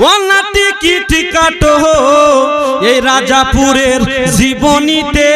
ওনা টিকিট কাটো এই রাজাপুরের জীবনীতে।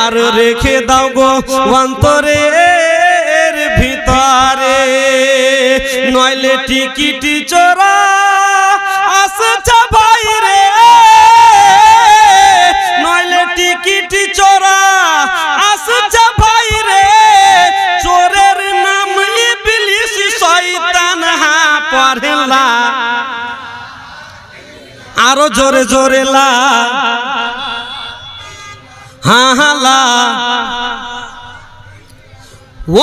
আর রেখে দাও গো অন্তরের ভিতরে। নইলে টিকিটি চোরা হা পড়লা আরও জোরে জোরে লা। হা হালা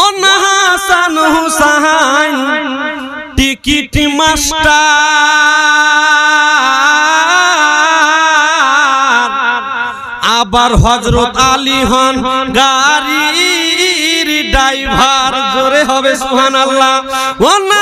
ও না, হাসান হুসাইন, টিকিট মাস্টার। আবার হজরত আলী হন গাড়ির ড্রাইভার। জোরে হবে সুহান আল্লাহ ও না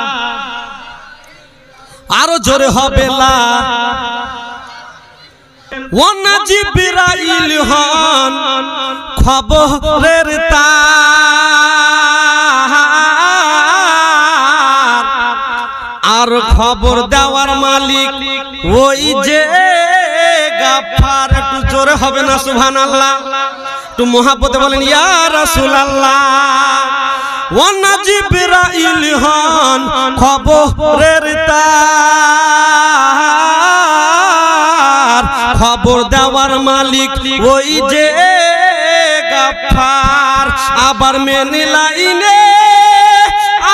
জোরে হবে হন খবরের তার। আর খবর দেওয়ার মালিক ওই যে গাফার। একটু জোরে হবে না সুবহান আল্লাহ একটু মহাপতে বলেন, ইয়া রাসূল আল্লাহ ওনা জিবরাইল হন খবরের তার। মালিক, ওই যে গাফার। আবার মেনে লাইনে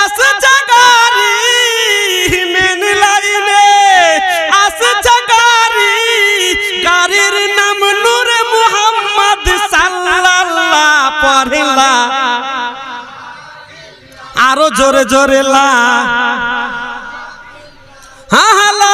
আসে জাগারি মেনে লাইনে আসে জাগারি গাড়ির নাম নূর মুহাম্মদ সাল্লাল্লাহ পড়লা আরও জোরে জোরে লা। হা হালা